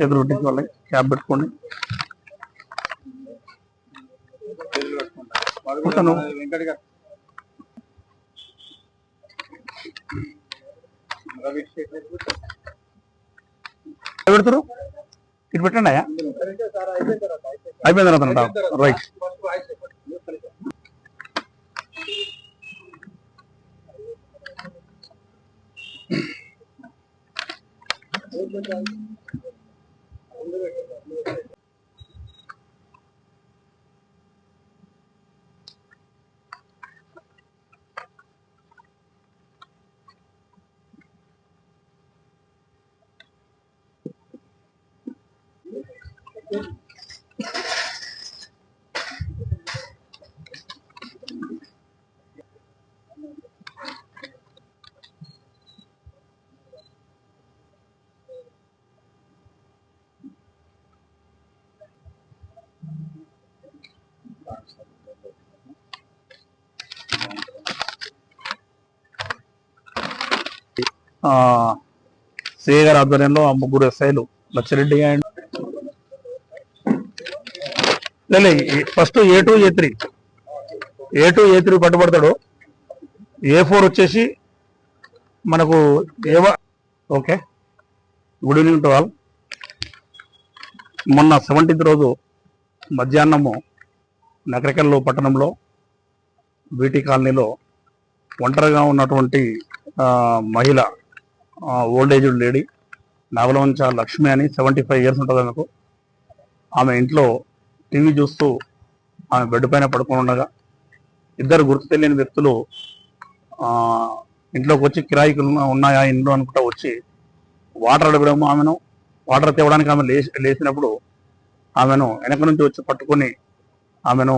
చేతులు పెట్టించి వాళ్ళకి క్యాప్ పెట్టుకోండి కూర్చోను. పెడతారు? ఇటు పెట్టండి అయ్యా. అయిపోయిన తర్వాత రైట్. Thank you. శ్రీగారి ఆ, ఆధ్వర్యంలో ఆ ముగ్గురు ఎస్ఐలు లచ్చిరెడ్డి అండ్ లే first A two A three. A two A three పట్టుబడతాడు A four వచ్చేసి మనకు ఏవా okay. Good evening to all. మొన్న సెవెంటీన్త్ రోజు మధ్యాహ్నము నకరకల్లు పట్టణంలో బీటీ కాలనీలో ఒంటరిగా ఉన్నటువంటి మహిళ old aged lady Nagalavancha Lakshmi అని సెవెంటీ ఫైవ్ ఇయర్స్ ఉంటుంది ఆమెకు. ఆమె ఇంట్లో టీవీ చూస్తూ ఆమె బెడ్ పైన పడుకొని ఉండగా ఇద్దరు గుర్తు తెలియని వ్యక్తులు ఇంట్లోకి వచ్చి కిరాయికి ఉన్నాయా ఇంట్లో అనుకుంటా వచ్చి వాటర్ అడగడము ఆమెను. వాటర్ తేవడానికి ఆమె లేచి లేచినప్పుడు ఆమెను వెనక నుంచి వచ్చి పట్టుకొని ఆమెను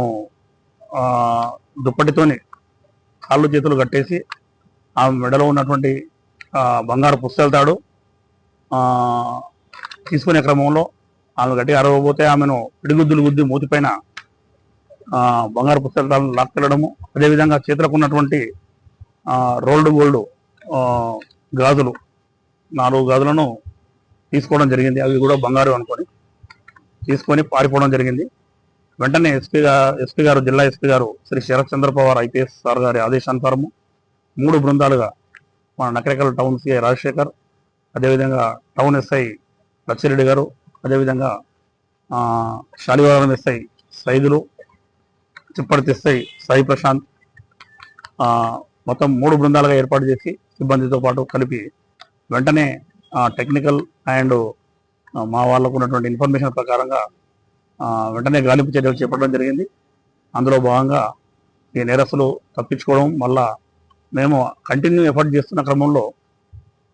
దుప్పటితోని కాళ్ళు చేతులు కట్టేసి ఆమె మెడలో ఉన్నటువంటి బంగారు పుస్తకాలు తీసుకునే క్రమంలో ఆమె గట్టిగా అరవబోతే ఆమెను పిడిగుద్దులు గుద్ది మూతిపైన బంగారు పుస్తకాలను లాక్కెళ్ళడము. అదేవిధంగా చేతులకు ఉన్నటువంటి రోల్డ్ గోల్డ్ గాజులు నాలుగు గాజులను తీసుకోవడం జరిగింది. అవి కూడా బంగారు అనుకొని తీసుకొని పారిపోవడం జరిగింది. వెంటనే ఎస్పీ గారు ఎస్పీ గారు జిల్లా ఎస్పీ గారు శ్రీ శరత్ చంద్రపవార్ ఐపీఎస్ సార్ గారి ఆదేశానుసారము మూడు బృందాలుగా మన నకరికల్ టౌన్ సిఐ రాజశేఖర్ అదేవిధంగా టౌన్ ఎస్ఐ లచ్చిరెడ్డి గారు అదేవిధంగా శాలివారం ఎస్ఐ సైదులు చిప్పటి ఎస్ఐ సాయి ప్రశాంత్. మొత్తం మూడు బృందాలుగా ఏర్పాటు చేసి సిబ్బందితో పాటు కలిపి వెంటనే టెక్నికల్ అండ్ మా వాళ్ళకు ఉన్నటువంటి ఇన్ఫర్మేషన్ ప్రకారంగా వెంటనే గాలింపు చర్యలు చేపట్టడం జరిగింది. అందులో భాగంగా ఈ నేరస్తులు తప్పించుకోవడం మళ్ళా మేము కంటిన్యూ ఎఫర్ట్ చేస్తున్న క్రమంలో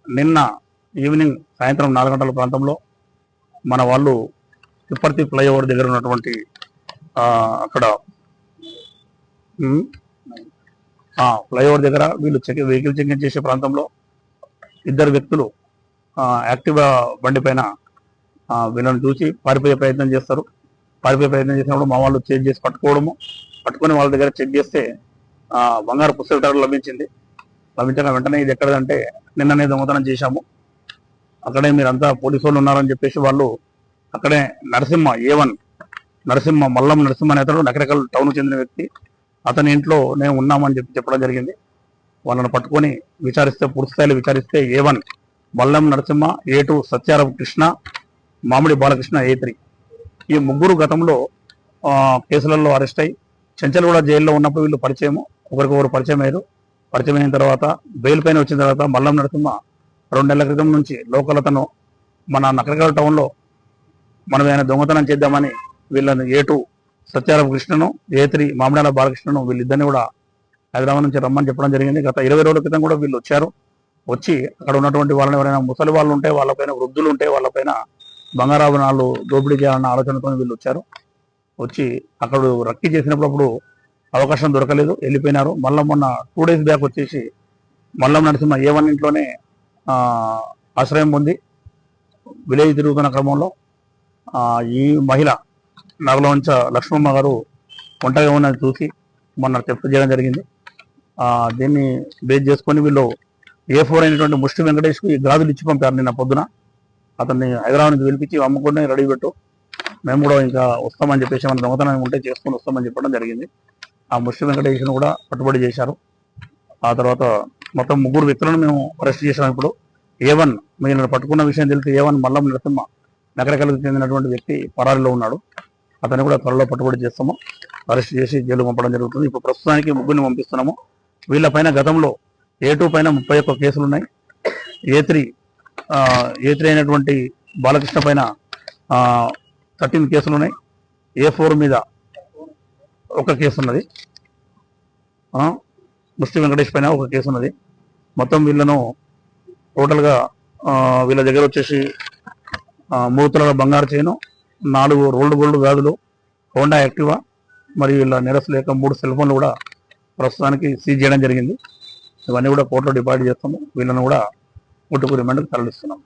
నిన్న ఈవినింగ్ సాయంత్రం నాలుగు గంటల ప్రాంతంలో మన వాళ్ళు తిప్పర్తి ఫ్లైఓవర్ దగ్గర ఉన్నటువంటి అక్కడ ఆ, ఫ్లైఓవర్ దగ్గర వీళ్ళు చెక్ వెహికల్ చెకింగ్ చేసే ప్రాంతంలో ఇద్దరు వ్యక్తులు యాక్టివా బండి పైన వీళ్ళని చూసి పారిపోయే ప్రయత్నం చేస్తారు. పారిపోయే ప్రయత్నం చేసినప్పుడు మా వాళ్ళు చెక్ చేసి పట్టుకోవడము పట్టుకొని వాళ్ళ దగ్గర చెక్ చేస్తే బంగారు పుస్తకాలు లభించింది. లభించిన వెంటనే ఇది ఎక్కడదంటే నిన్ననే దొంగతనం చేశాము. అక్కడే మీరంతా పోలీసు వాళ్ళు ఉన్నారని చెప్పేసి వాళ్ళు అక్కడే నరసింహ ఏ వన్ నరసింహ మల్లం నరసింహ అనే అతడు నకరకల్ టౌన్ చెందిన వ్యక్తి. అతని ఇంట్లో నేను ఉన్నామని చెప్పి చెప్పడం జరిగింది. వాళ్ళని పట్టుకొని విచారిస్తే పూర్తి స్థాయిలో విచారిస్తే A one Mallam Narasimha A two Satyarao Krishna Mamidi Balakrishna A three ఈ ముగ్గురు గతంలో కేసులలో అరెస్ట్ అయ్యి చెంచల్గూడ జైల్లో ఉన్నప్పుడు వీళ్ళు పరిచయము ఒకరికొకరు పరిచయం అయ్యారు. పరిచయం అయిన తర్వాత బెయిల్ పైన వచ్చిన తర్వాత మల్లం నరసింహ రెండు నెలల క్రితం నుంచి లోకల్ అతను మన నకరకల్ టౌన్లో మనం ఏమైనా దొంగతనం చేద్దామని వీళ్ళని ఏ టూ సత్యారావు కృష్ణను ఏ త్రీ మామిడాల బాలకృష్ణను వీళ్ళిద్దరిని కూడా హైదరాబాద్ నుంచి రమ్మని చెప్పడం జరిగింది. గత ఇరవై రోజుల క్రితం కూడా వీళ్ళు వచ్చారు. వచ్చి అక్కడ ఉన్నటువంటి వాళ్ళని ఎవరైనా ముసలి వాళ్ళు ఉంటే వాళ్ళపైన వృద్ధులు ఉంటే వాళ్ళపైన బంగారాభరణాలు దోపిడీ చేయాలన్న ఆలోచనతో వీళ్ళు వచ్చారు. వచ్చి అక్కడ రక్కి చేసినప్పుడప్పుడు అవకాశం దొరకలేదు వెళ్ళిపోయినారు. మళ్ళీ మొన్న టూ డేస్ బ్యాక్ వచ్చేసి మల్లం నరసింహ ఏ వన్ ఇంట్లోనే ఆశ్రయం పొంది విలేజ్ తిరుగుతున్న క్రమంలో ఈ మహిళ నగలవంచ లక్ష్మమ్మ గారు ఒంటరిగా ఉన్నది చూసి మొన్న తెప్పు చేయడం జరిగింది. దీన్ని బేస్ చేసుకొని వీళ్ళు ఏ ఫోర్ అయినటువంటి ముష్టి వెంకటేష్కు ఈ గాజులు ఇచ్చి పంపారు నిన్న పొద్దున. అతన్ని హైదరాబాద్ నుంచి పిలిపించి అమ్ముకుని రెడీ పెట్టు మేము కూడా ఇంకా వస్తామని చెప్పేసి మన దొంగతనం ఉంటే చేసుకొని వస్తామని చెప్పడం జరిగింది. ఆ ముష్టి వెంకటేష్ను కూడా పట్టుబడి చేశారు. ఆ తర్వాత మొత్తం ముగ్గురు వ్యక్తులను మేము అరెస్ట్ చేసాం ఇప్పుడు. ఏ వన్ మీరు పట్టుకున్న విషయం తెలిసి ఏ వన్ మల్లం నరసింహ నగరకలకు చెందినటువంటి వ్యక్తి పరారీలో ఉన్నాడు. అతన్ని కూడా త్వరలో పట్టుబడి చేస్తాము. అరెస్ట్ చేసి జైలు పంపడం జరుగుతుంది. ఇప్పుడు ప్రస్తుతానికి ముగ్గురిని పంపిస్తున్నాము. వీళ్ళపైన గతంలో ఏ టూ పైన ముప్పై ఒక్క కేసులు ఉన్నాయి. ఏ త్రీ ఏ త్రీ అయినటువంటి బాలకృష్ణ పైన థర్టీన్ కేసులు ఉన్నాయి. ఏ ఫోర్ మీద ఒక కేసు ఉన్నది ఆ, ముస్లిం వెంకటేష్ పైన ఒక కేసు ఉన్నది. మొత్తం వీళ్ళను టోటల్గా వీళ్ళ దగ్గర వచ్చేసి మూడు తులాల బంగారు చేయను నాలుగు రోల్డ్ గోల్డ్ వ్యాధులు హోండా యాక్టివా మరియు వీళ్ళ నిరసన లేక మూడు సెల్ ఫోన్లు కూడా ప్రస్తుతానికి సీజ్ చేయడం జరిగింది. ఇవన్నీ కూడా కోర్టులో డిపాజిట్ చేస్తాము వీళ్ళను కూడా ముట్టుకు రిమాండ్కి తరలిస్తున్నాం.